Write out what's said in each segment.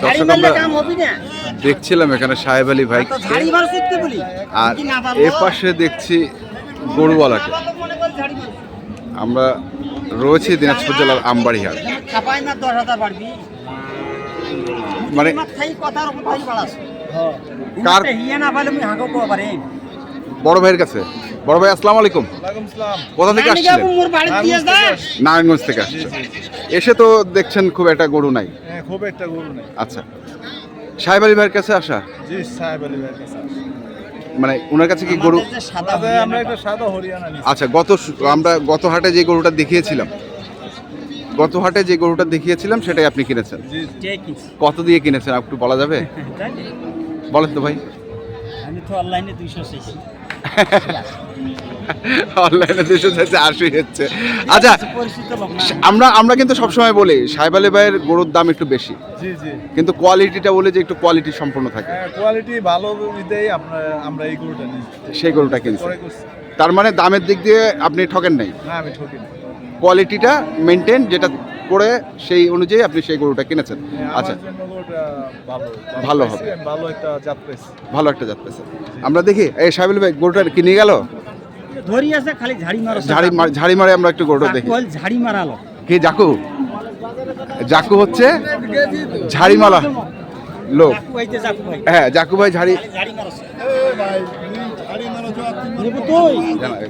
দর্শক আমরা দেখছিলাম এখানে সাহেব আলী ভাই। আর এ পাশে দেখছি গরুওয়ালাকে। আমরা রয়েছি দিনাজপুর জেলার আমবাড়িহাট। মানে কার- হিয়া। বড় ভাইয়ের কাছে? বড় ভাই আসসালামু আলাইকুম। কোথা থেকে বাড়ি নারায়ণগঞ্জ থেকে আসছে। এসে তো দেখছেন খুব একটা গরু নাই। হ্যাঁ খুব একটা গরু নেই। আচ্ছা। সাহেব আলী ভাইয়ের কাছে আসা? জি সাহেব আলী ভাইয়ের কাছে মানে ওনার কাছে কি গরু? আচ্ছা গত আমরা গত হাটে যে গরুটা দেখিয়েছিলাম গত হাটে যে গরুটা দেখিয়েছিলাম সেটাই আপনি কিনেছেন? কত দিয়ে কিনেছেন একটু বলা যাবে? বলেন তো ভাই। আমি তো অনলাইনে দুইশো অনলাইনে দুশো চাইছে আশি হচ্ছে। আচ্ছা আমরা আমরা কিন্তু সবসময় বলি সাহেব আলী ভাইয়ের গরুর দাম একটু বেশি। কিন্তু কোয়ালিটিটা বলে যে একটু কোয়ালিটি সম্পূর্ণ থাকে। হ্যাঁ কোয়ালিটি ভালো দিতেই আমরা এই গরুটা নিই। সেই গরুটা কিনছে। তার মানে দামের দিক দিয়ে আপনি ঠকেন নাই। না আমি ঠকি কোয়ালিটিটা মেনটেন যেটা করে সেই অনুযায়ী আপনি সেই গরুটা কিনেছেন। হ্যাঁ, আচ্ছা। ভালো ভালো হবে। ভালো একটা জাত পেয়েছি। ভালো একটা জাত পেয়েছে। আমরা দেখি এই সাহেব আলী ভাই গরুটা কিনে গেল? ধরি আছে খালি ঝাড়ি মারো ঝাড়ি মার- ঝাড়ি মারে আমরা একটু গরুটা দেখি। ঝাড়ি মারালো। কে জাকু? জাকু হচ্ছে? ঝাড়িমালা লোক। হ্যাঁ জাকু ভাই ঝাড়ি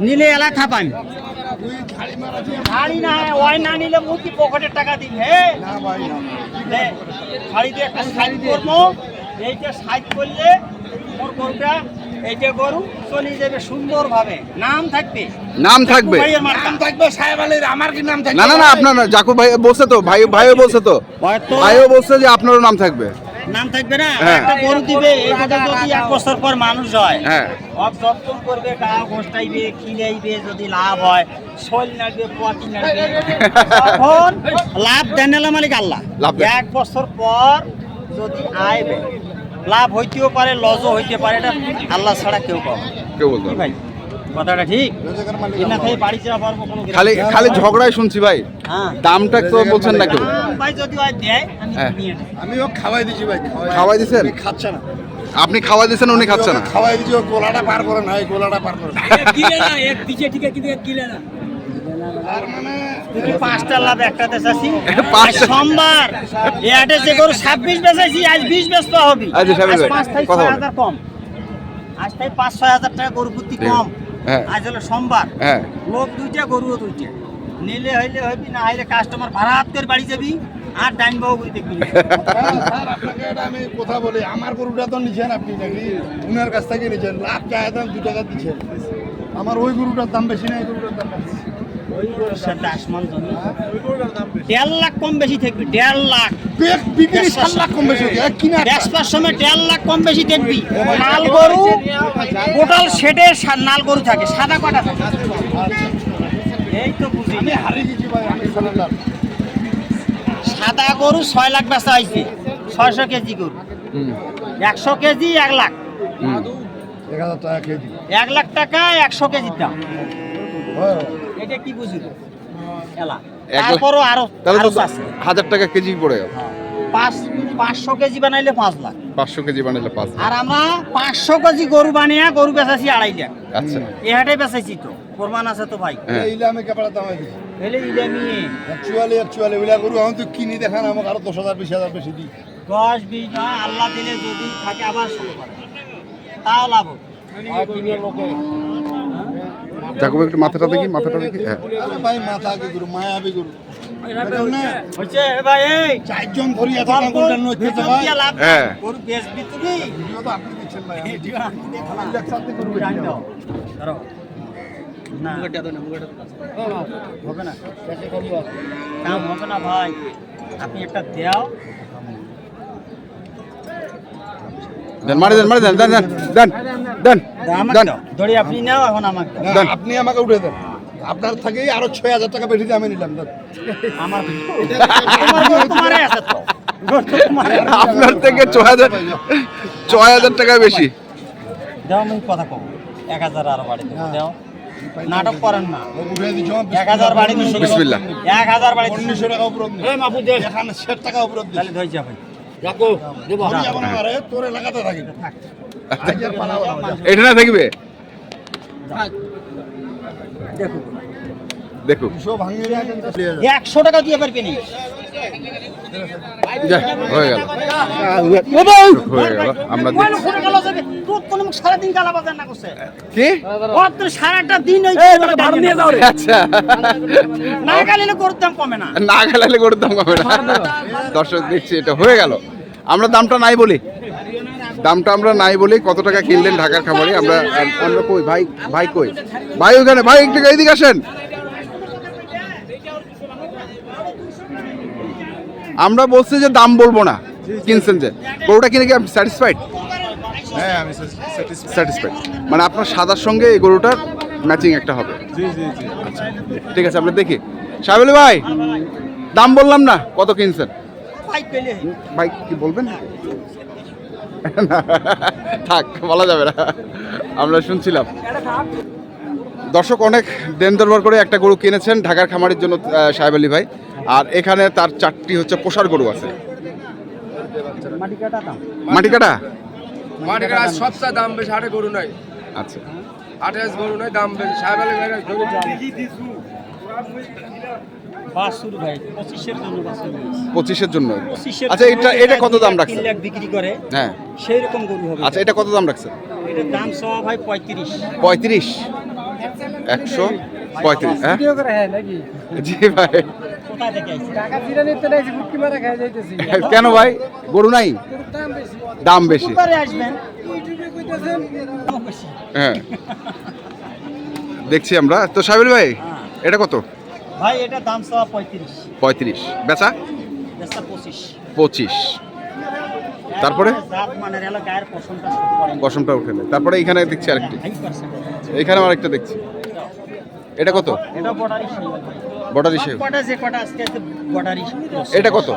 নিলে এলা খাপান না ওই না নিলে মুখি পকেটের টাকা দিন হে? নে, শাড়ি দিয়ে একটা সাইড করব। এইটা সাইড করলে মোর গরুটা এইটা গরু চলে যাবে সুন্দর ভাবে নাম থাকবে? নাম থাকবে। মার্কা। থাকবে সাহেব আলীর আমার কি নাম থাকবে? না না না আপনার জাকু ভাই বলছে তো ভাই ভাইও বলছে তো। ভাইও বলছে যে আপনারও নাম থাকবে। নাম থাকবে না? হ্যাঁ। একটা গরু দিবে এই যদি এক বছর পর মানুষ হয় হ্যাঁ। সব যত্ন করবে গা গোষ্ঠাইবে খিলাইবে যদি লাভ হয় শৈল নাড়বে পোয়াতি নাড়বে। তখন লাভ দেন মালিক আল্লাহ। এক বছর পর যদি আইবে লাভ হইতেও পারে লজও হইতে পারে এটা আল্লাহ ছাড়া কেউ পাবে কেউ বলতে। ভাই? কথাটা ঠিক? কিনা খাই বাড়ি যাওয়া পারব কোনো খালি খালি ঝগড়াই শুনছি ভাই। হ্যাঁ। দামটা তো বলছেন না কেউ? ভাই যদি হয় দেয় আমি ও খাওয়াই দিছি ভাই খাওয়াই দিছেন? খাচ্ছে না। আপনি খাওয়াই দিছেন উনি খাচ্ছে না? খাওয়াই দিছি ও গোলাটা পার করে না এই গোলাটা পার করে না। তুই কি পাঁচটা লাভ একটাতে সোমবার যে গরু ছাব্বিশ বেচাইছি আজ বিশ হবি। আজ পাঁচ থেকে ছয় হাজার কম। আজ থেকে পাঁচ ছয় হাজার টাকা গরু প্রতি কম। আজ হলো সোমবার। হ্যাঁ। লোক দুইটা গরুও দুইটা। নিলে হইলে হইবি না হইলে কাস্টমার ভাড়া হাতের করে বাড়ি যাবি আর ডাইন বাবু করে দেখবি আপনাকে এটা আমি কথা বলি আমার গরুটা তো নিছেন আপনি নাকি? উনার কাছ থেকে নিছেন লাভ চায় দাম দু টাকা দিচ্ছেন। আমার ওই গরুটার দাম বেশি না এই গরুটার দাম বেশি। আসমান জমি দেড় লাখ কম বেশি থাকবি দেড় লাখ। সাত লাখ কম বেশি সময় দেড় লাখ কম বেশি দেখবি। নাল গরু টোটাল শেডে নাল গরু থাকে সাদা কটা থাকে। এই তো বুঝি। আমি হারিয়ে গেছি ভাই সাদা গরু ছয় লাখ বেচা হয়েছে। ছয়শো কেজি গরু। একশো কেজি এক লাখ। এক লাখ টাকা একশো কেজির দাম। হয়। এটা কি বুঝি এলা। তারপরও আরও আরও আছে। হাজার টাকা কেজি পড়ে গেল। পাঁচ পাঁচশো কেজি বানাইলে পাঁচ লাখ। পাঁচশো কেজি বানাইলে পাঁচ আর আমরা পাঁচশো কেজি গরু বানিয়ে গরু বেচাছি আড়াই লাখ। আচ্ছা। এ হাটে বেচাইছি তো। প্রমাণ আছে তো ভাই। হ্যাঁ। এইলে আমি কাপড়া এলে ইলে নিয়ে একচুয়ালি একচুয়ালি ওইলা গরু আমি তো কিনি দেখান আমাকে আরও দশ হাজার বিশ হাজার বেশি দিই। দশ বিশ আল্লাহ দিলে যদি থাকে আবার শুরু করে। তাও লাভ হবে। জাকু একটু মাথাটা দেখি মাথাটা দেখি হ্যাঁ। ভাই মাথা কি গরু লাভ হ্যাঁ। গরু আপনি একটা দেও। দেন মারি দেন মারি দেন দেন দেন দেন দেন। আপনি নাও এখন আমাকে। আপনি আমাকে উঠে দেন। আপনার থেকেই আরও ছয় হাজার টাকা বেশি আমি নিলাম। আমার। আপনার থেকে ছয় হাজার ছয় হাজার টাকা বেশি। দাও আমি কথা কম এক হাজার আরও বাড়ি দাও। নাটক করেন না। এক হাজার বাড়ি বিসমিল্লাহ। এক হাজার বাড়ি উনিশশো টাকা উপর এখানে ষাট টাকা উপর তাহলে ধরে যাবেন রাখো দেবো। তোর এলাকাতে থাকি। এটা না থাকবে? দেখো দেখুন দুশো ভাঙিয়ে নিয়ে কিন্তু চলে যাবে। একশো টাকা দিয়ে পারবি নি হয়ে গেল। হয়ে গেল। আমরা কয়লো দেখছি। ফোনে গেল যাবে তোর তো মুখ সারাদিন গালা বাজার না করছে। কি? সারাটা দিন নিয়ে যাও আচ্ছা। না গালিলে করতাম কমে না। না গেলে গরুর কমে না। দর্শক দেখছি এটা হয়ে গেল। আমরা দামটা নাই বলি। দামটা আমরা নাই বলি কত টাকা কিনলেন ঢাকার খাবারে আমরা আমরা কই ভাই ভাই কই? ভাই ওখানে ভাই একটু এইদিকে আসেন। আমরা বলছি যে দাম বলব না কিনছেন যে। গরুটা কিনে কি আপনি স্যাটিসফাইড হ্যাঁ আমি স্যাটিসফাইড স্যাটিসফাইড মানে আপনার সাদার সঙ্গে এই গরুটার ম্যাচিং একটা হবে। জি জি জি। ঠিক আছে আমরা দেখি। সাহেবলি ভাই দাম বললাম না কত কিনছেন? ভাই কি বলবেন? থাক বলা যাবে না। আমরা শুনছিলাম। দর্শক অনেক দেন দরবার করে একটা গরু কিনেছেন ঢাকার খামারের জন্য সাহেব আলী ভাই। আর এখানে তার চারটি হচ্ছে পোষার গরু আছে। মাটি কাটা? মাটি কাটা সবচেয়ে দাম বেশি হাটে গরু নাই। আচ্ছা। হাটে গরু নাই দাম বেশি। সাহেব আলী ধরে বাসুর ভাই পঁচিশের জন্য বাসুর পঁচিশের জন্য? আচ্ছা এটা এটা কত দাম তিন লাখ বিক্রি করে। হ্যাঁ। সেই রকম গরু হবে। আচ্ছা এটা কত দাম রাখছেন? এটার দাম সব ভাই পঁয়ত্রিশ। পঁয়ত্রিশ? একশো পঁয়ত্রিশ হ্যাঁ? জি ভাই। কেন ভাই? গরু নাই? দাম বেশি। হ্যাঁ। দেখছি আমরা। তো সাবির ভাই এটা কত? ভাই এটা দাম সব পঁয়ত্রিশ। পঁয়ত্রিশ। বেচা? বেচা পঁচিশ। পঁচিশ। তারপরে? পশমটা উঠে নেয় তারপরে এখানে দেখছি আরেকটি। এখানে আরেকটা দেখছি। এটা কত? এটা বর্ডারি আছে এটা কত?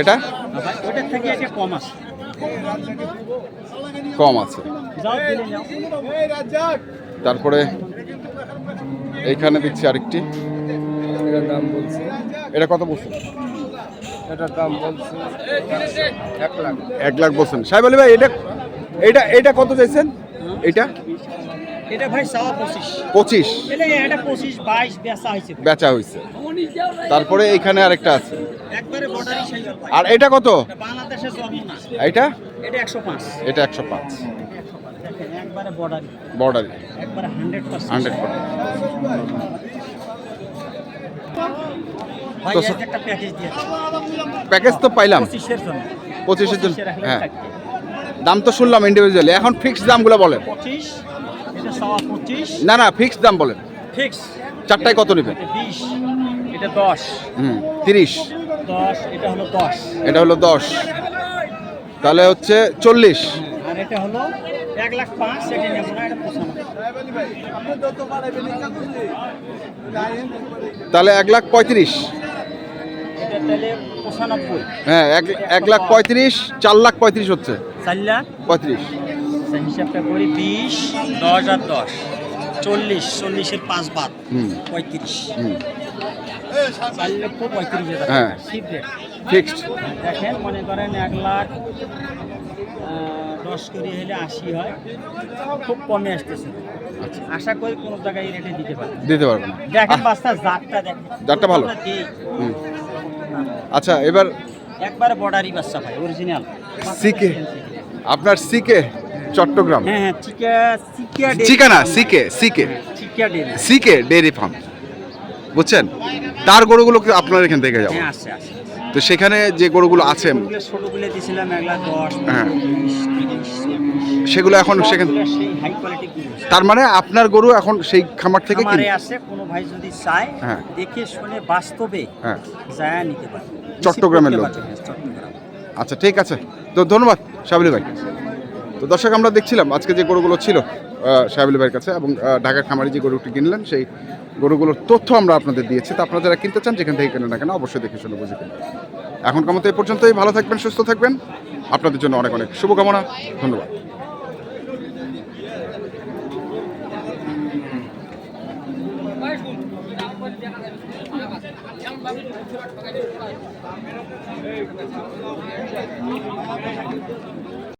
এটা? কম আছে। তারপরে এইখানে দেখছি আরেকটি। এটার দাম বলছে এটা কত বলছেন? এটার দাম বলছে এক লাখ। এক লাখ বলছেন। সাহেব আলী ভাই এটা এটা এটা কত চাইছেন? এটা? এটা ভাই সাওয়া পঁচিশ। পঁচিশ। এটা এটা পঁচিশ বাইশ বেচা হয়েছে বেচা হয়েছে। তারপরে এইখানে আরেকটা আছে। আর এটা কত? এটা বাংলাদেশের এটা? এটা একশো পাঁচ। এটা একশো পাঁচ। দেখেন একবারে বর্ডারি বর্ডারি একবারে প্যাকেজ তো পাইলাম। পঁচিশের জন্য। হ্যাঁ। দাম তো শুনলাম ইন্ডিভিজুয়ালি এখন ফিক্সড দামগুলো বলেন। না না ফিক্সড দাম বলেন। ফিক্স চারটায় কত নেবেন? এটা বিশ এটা দশ। হুম তিরিশ। দশ এটা হলো দশ। এটা হলো দশ। তাহলে হচ্ছে চল্লিশ। আর এটা হলো এক লাখ পাঁচ এটা নেব না এটা তাহলে এক লাখ পঁয়ত্রিশ। হ্যাঁ এক এক লাখ পঁয়ত্রিশ চার লাখ পঁয়ত্রিশ হচ্ছে। চার লাখ? পঁয়ত্রিশ। হিসাবটা করি বিশ দশ আর দশ। চল্লিশ চল্লিশের পাঁচ বাদ। হুম। পঁয়ত্রিশ। চার লক্ষ পঁয়ত্রিশ হাজার। হ্যাঁ। সিট ফিক্সড দেখেন মনে করেন এক লাখ দশ করে হলে আশি হয় খুব কমে আসতেছে। আশা করি কোনো জায়গায় রেটে দিতে পারে দিতে পারবেন। দেখেন বাস্তা জাতটা দেখেন। জাতটা ভালো? আচ্ছা এবার একবারে বর্ডারি বাচ্চা ভাই অরিজিনাল সিকে। আপনার সিকে চট্টগ্রাম? হ্যাঁ হ্যাঁ চিকা চিকা ডেরি চিকানা সিকে সিকে। চিকা ডেরি সিকে ডেয়ারি ফার্ম। বুঝছেন? তার গরুগুলোকে আপনার এখান থেকে যাব? হ্যাঁ আছে আছে। তো সেখানে যে গরুগুলো আছে ছোটগুলো দিয়েছিলাম এক লাখ দশ হ্যাঁ। সেগুলো এখন সেখানে তার মানে আপনার গরু এখন সেই খামার থেকে কিনে? আসে কোনো ভাই যদি চায় হ্যাঁ। দেখে শুনে বাস্তবে হ্যাঁ। যায় নিতে পারে। চট্টগ্রামের লোক। হ্যাঁ, আচ্ছা ঠিক আছে। তো ধন্যবাদ সাবিলি ভাই। তো দর্শক আমরা দেখছিলাম আজকে যে গরুগুলো ছিল শাহাবিল ভাইয়ের কাছে এবং ঢাকার খামারি যে গরুটি কিনলেন, সেই গরুগুলোর তথ্য আমরা আপনাদের দিয়েছি। তো আপনারা যারা কিনতে চান, যেখান থেকে কেনেন না কেন, অবশ্যই দেখে শুনে বুঝে কিনবেন এখনকার মতো এ পর্যন্তই। ভালো থাকবেন, সুস্থ থাকবেন। আপনাদের জন্য অনেক অনেক শুভকামনা। ধন্যবাদ।